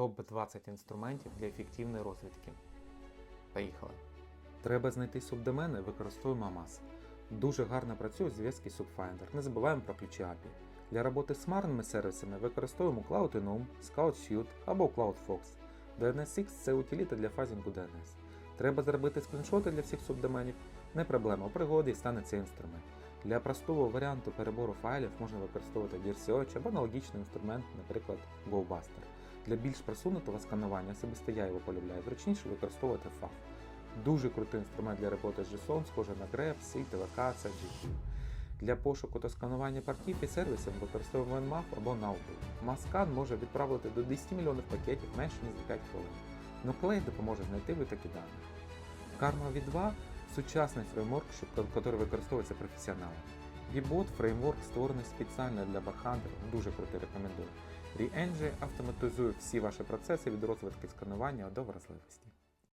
Топ-20 інструментів для ефективної розвідки. Поїхали. Треба знайти субдомени, використовуємо AMAS. Дуже гарно працює зв'язки Subfinder. Не забуваємо про ключі API. Для роботи з хмарними сервісами використовуємо Cloud Enum, Scout Suite або CloudFox. DNSX це утиліта для фазінгу DNS. Треба зробити скріншоти для всіх субдоменів. Не проблема, у пригоді стане цей інструмент. Для простого варіанту перебору файлів можна використовувати DirSearch або аналогічний інструмент, наприклад GoBuster. Для більш просунутого сканування, особисто я його полюбляю, зручніше використовувати FAF. Дуже крутий інструмент для роботи з JSON, схожий на grep, C, TVK, CGQ. Для пошуку та сканування портів і сервісів використовуємо Nmap або Nowbook. Masscan може відправити до 10 мільйонів пакетів менше ніж за 5 хвилин. Nuclei допоможе знайти витоки даних. Karma V2 сучасний фреймворк, який використовується професіоналами. VBot фреймворк створений спеціально для бакхантерів, дуже круто рекомендую. ReEngine автоматизує всі ваші процеси від розвитки сканування до вразливості.